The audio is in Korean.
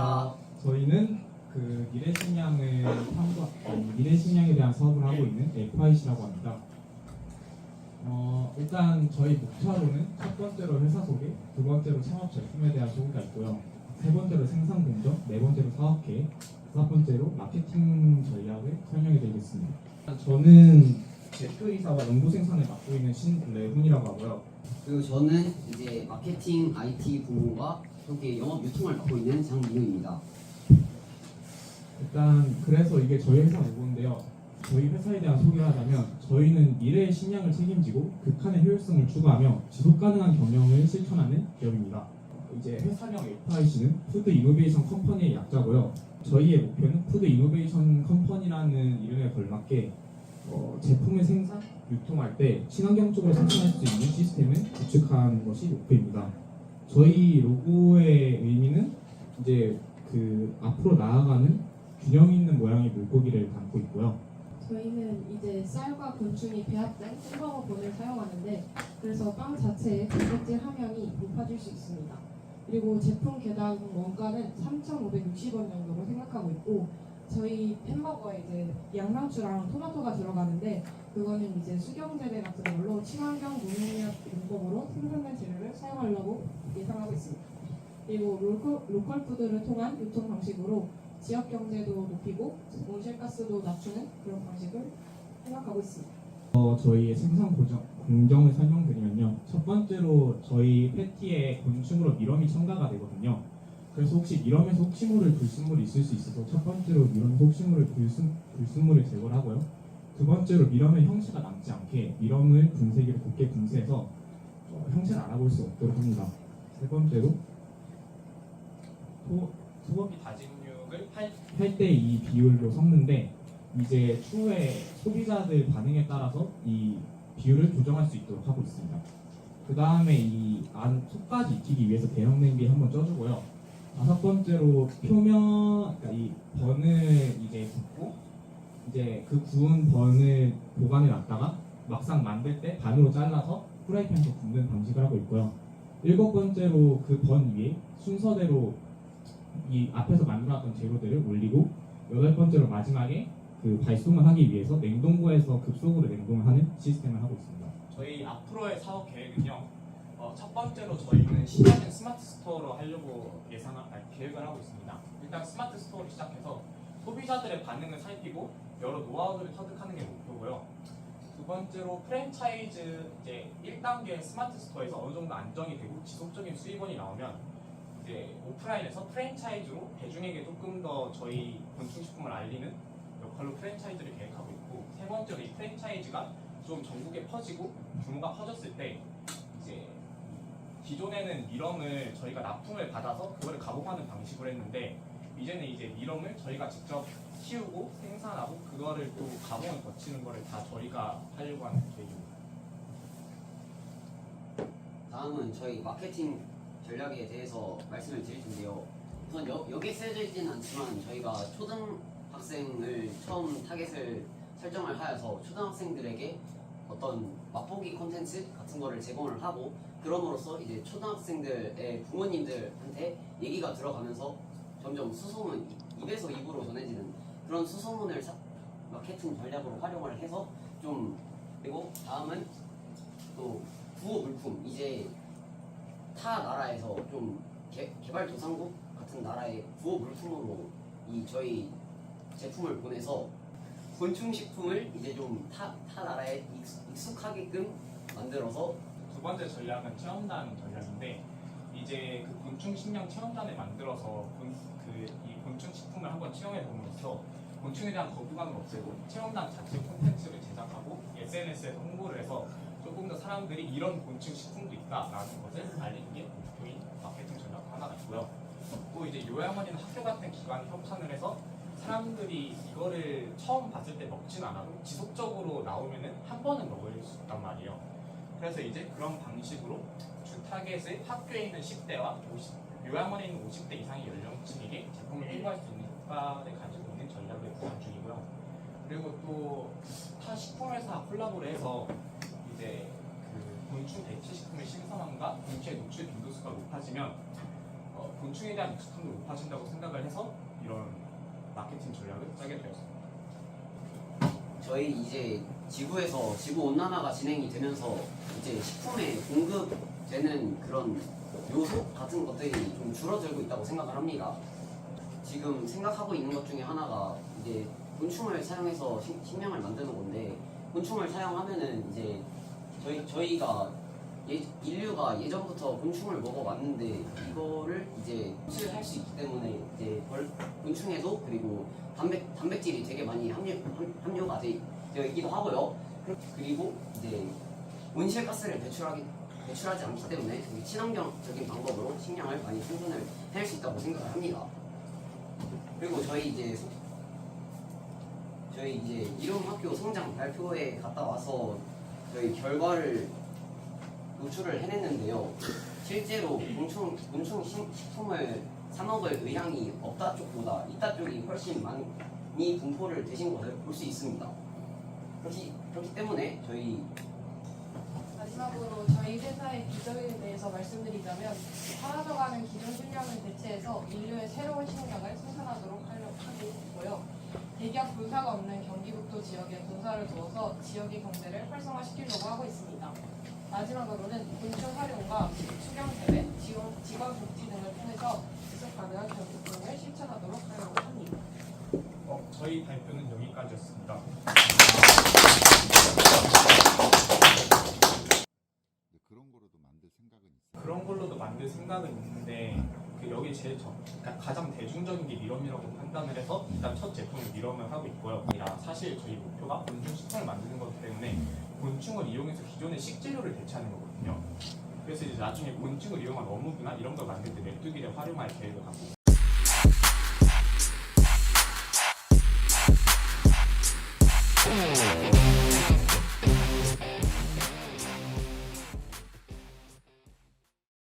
안녕하세요. 저희는 그 미래 식량을 탐구, 아니, 미래 식량에 대한 사업을 하고 있는 FIC라고 합니다. 어, 일단 저희 목차로는 첫 번째로 회사 소개, 두 번째로 창업 제품에 대한 소개가 있고요. 세 번째로 생산 공정, 네 번째로 사업 계획, 다섯 번째로 마케팅 전략을 설명해 드리겠습니다. 저는 대표이사와 연구 생산을 맡고 있는 신래훈이라고 하고요. 그리고 저는 이제 마케팅 IT 부문과 여기 영업 유통을 맡고 있는 장민우입니다. 일단 그래서 이게 저희 회사 로고인데요. 저희 회사에 대한 소개를 하자면 저희는 미래의 식량을 책임지고 극한의 효율성을 추구하며 지속 가능한 경영을 실천하는 기업입니다. 이제 회사명 FIC는 푸드 이노베이션 컴퍼니의 약자고요. 저희의 목표는 푸드 이노베이션 컴퍼니라는 이름에 걸맞게 어, 제품을 생산, 유통할 때 친환경 적으로 생산할 수 있는 시스템을 구축하는 것이 목표입니다. 저희 로고의 의미는 이제 그 앞으로 나아가는 균형 있는 모양의 물고기를 담고 있고요. 저희는 이제 쌀과 곤충이 배합된 햄버거 본을 사용하는데 그래서 빵 자체의 단백질 함량이 높아질 수 있습니다. 그리고 제품 개당 원가는 3,560원 정도로 생각하고 있고 저희 햄버거에 이제 양상추랑 토마토가 들어가는데 그거는 이제 수경 재배 같은 걸로 친환경 농협 용법으로 생산된 재료를 사용하려고 예상하고 있습니다. 그리고 로컬, 로컬 푸드를 통한 유통 방식으로 지역 경제도 높이고 온실가스도 낮추는 그런 방식을 생각하고 있습니다. 어, 저희의 생산 고정, 공정을 설명드리면요. 첫 번째로 저희 패티에 곤충으로 미럼이 첨가가 되거든요. 그래서 혹시 미럼에서 혹시 모를 불순물이 있을 수 있어서 첫 번째로 미럼에서 혹시 모를 불순, 불순물을 제거를 하고요. 두 번째로 미럼의 형체가 남지 않게 미럼을 분쇄기로 곱게 분쇄해서 어, 형체를 알아볼 수 없도록 합니다. 세 번째로 소, 소고기 다짐육을 8대 2 비율로 섞는데 이제 추후에 소비자들 반응에 따라서 이 비율을 조정할 수 있도록 하고 있습니다. 그 다음에 이 안 속까지 익히기 위해서 대형 냄비 한번 쪄주고요. 다섯 번째로 표면, 그러니까 이 번을 이제 굽고 이제 그 구운 번을 보관해 놨다가 막상 만들 때 반으로 잘라서 프라이팬에서 굽는 방식을 하고 있고요. 일곱 번째로 그 번 위에 순서대로 이 앞에서 만들어놨던 재료들을 올리고 여덟 번째로 마지막에 그 발송을 하기 위해서 냉동고에서 급속으로 냉동을 하는 시스템을 하고 있습니다. 저희 앞으로의 사업 계획은요. 어, 첫 번째로 저희는 시작은 스마트 스토어로 하려고 예상 아니, 계획을 하고 있습니다. 일단 스마트 스토어를 시작해서 소비자들의 반응을 살피고 여러 노하우들을 터득하는 게 목표고요. 두 번째로 프랜차이즈 이제 1단계 스마트 스토어에서 어느 정도 안정이 되고 지속적인 수입원이 나오면 이제 오프라인에서 프랜차이즈로 대중에게 조금 더 저희 곤충식품을 알리는 역할로 프랜차이즈를 계획하고 있고 세 번째로 이 프랜차이즈가 좀 전국에 퍼지고 규모가 커졌을 때 기존에는 미럼을 저희가 납품을 받아서 그거를 가공하는 방식으로 했는데 이제는 이제 미럼을 저희가 직접 키우고 생산하고 그거를 또 가공을 거치는 거를 다 저희가 하려고 하는 계획입니다. 다음은 저희 마케팅 전략에 대해서 말씀을 드릴 텐데요. 우선 여, 여기에 쓰여져 있지는 않지만 저희가 초등학생을 처음 타겟을 설정을 하여서 초등학생들에게 어떤 맛보기 콘텐츠 같은 거를 제공을 하고 그럼으로써 이제 초등학생들의 부모님들한테 얘기가 들어가면서 점점 수소문 이- 입에서 입으로 전해지는 그런 수소문을 사- 마케팅 전략으로 활용을 해서 좀 그리고 다음은 또 구호 물품 이제 타 나라에서 좀 개, 개발도상국 같은 나라의 구호 물품으로 이 저희 제품을 보내서 곤충 식품을 이제 좀타 타 나라에 익숙, 익숙하게끔 만들어서 두 번째 전략은 체험단 전략인데 이제 그 곤충 식량 체험단을 만들어서 그이 곤충 식품을 한번 체험해 봄으로써 곤충에 대한 거부감을 없애고 체험단 자체 콘텐츠를 제작하고 SNS에서 홍보를 해서 조금 더 사람들이 이런 곤충 식품도 있다라는 것을 알리는 게 목표인 마케팅 전략 하나가 있고요. 또 이제 요양원이나 학교 같은 기관 협찬을 해서 사람들이 이거를 처음 봤을 때 먹진 않아도 지속적으로 나오면은 한 번은 먹을 수 있단 말이에요. 그래서 이제 그런 방식으로 주 타겟을 학교에 있는 10대와 50, 요양원에 있는 50대 이상의 연령층에게 제품을 홍보할 수 있는 효과를 가지고 있는 전략을 구상 중이고요. 그리고 또 타 식품회사 콜라보를 해서 이제 그 곤충 대체 식품의 신선함과 공기의 노출 빈도수가 높아지면 어, 곤충에 대한 익숙함도 높아진다고 생각을 해서 이런 마케팅 전략을 짜게 되었습니다. 저희 이제 지구에서 지구 온난화가 진행이 되면서 이제 식품에 공급되는 그런 요소 같은 것들이 좀 줄어들고 있다고 생각을 합니다. 지금 생각하고 있는 것 중에 하나가 이제 곤충을 사용해서 식- 식량을 만드는 건데 곤충을 사용하면은 이제 저희 저희가 예, 인류가 예전부터 곤충을 먹어왔는데 이거를 이제 흡수할 수 있기 때문에 이제 벌, 곤충에도 그리고 단백 단백질이 되게 많이 함유 함- 함유가 돼, 되어 있기도 하고요. 그- 그리고 이제 온실가스를 배출하기 배출하지 않기 때문에 되게 친환경적인 방법으로 식량을 많이 생산을 해낼 수 있다고 생각을 합니다. 그리고 저희 이제 소- 저희 이제 이름 학교 성장 발표회 갔다 와서 저희 결과를 노출을 해냈는데요. 실제로 곤충 곤충 식- 식품을 사 먹을 의향이 없다 쪽보다 있다 쪽이 훨씬 많이 분포를 되신 것을 볼 수 있습니다. 그렇기, 그렇기 때문에 저희 마지막으로 저희 회사의 비전에 대해서 말씀드리자면 사라져가는 기존 식량을 대체해서 인류의 새로운 식량을 생산하도록 하려고 하고 있고요. 대기업 본사가 없는 경기북도 지역에 본사를 두어서 지역의 경제를 활성화시키려고 하고 있습니다. 마지막으로는 곤충 활용과 수경 대회, 지원, 직원 복지 등을 통해서 지속 가능한 경제성을 실천하도록 하려고 합니다. 어, 저희 발표는 여기까지였습니다. 네, 그런 거로도 만들 생각은 있어요. 그런 걸로도 만들 생각은 여기 제일 저, 그러니까 가장 대중적인 게 미럼이라고 판단을 해서 일단 첫 제품을 미럼을 하고 있고요. 사실 저희 목표가 곤충 식품을 만드는 거기 때문에 곤충을 이용해서 기존의 식재료를 대체하는 거거든요. 그래서 이제 나중에 곤충을 이용한 어묵이나 이런 걸 만들 때 메뚜기를 활용할 계획을 갖고 있습니다.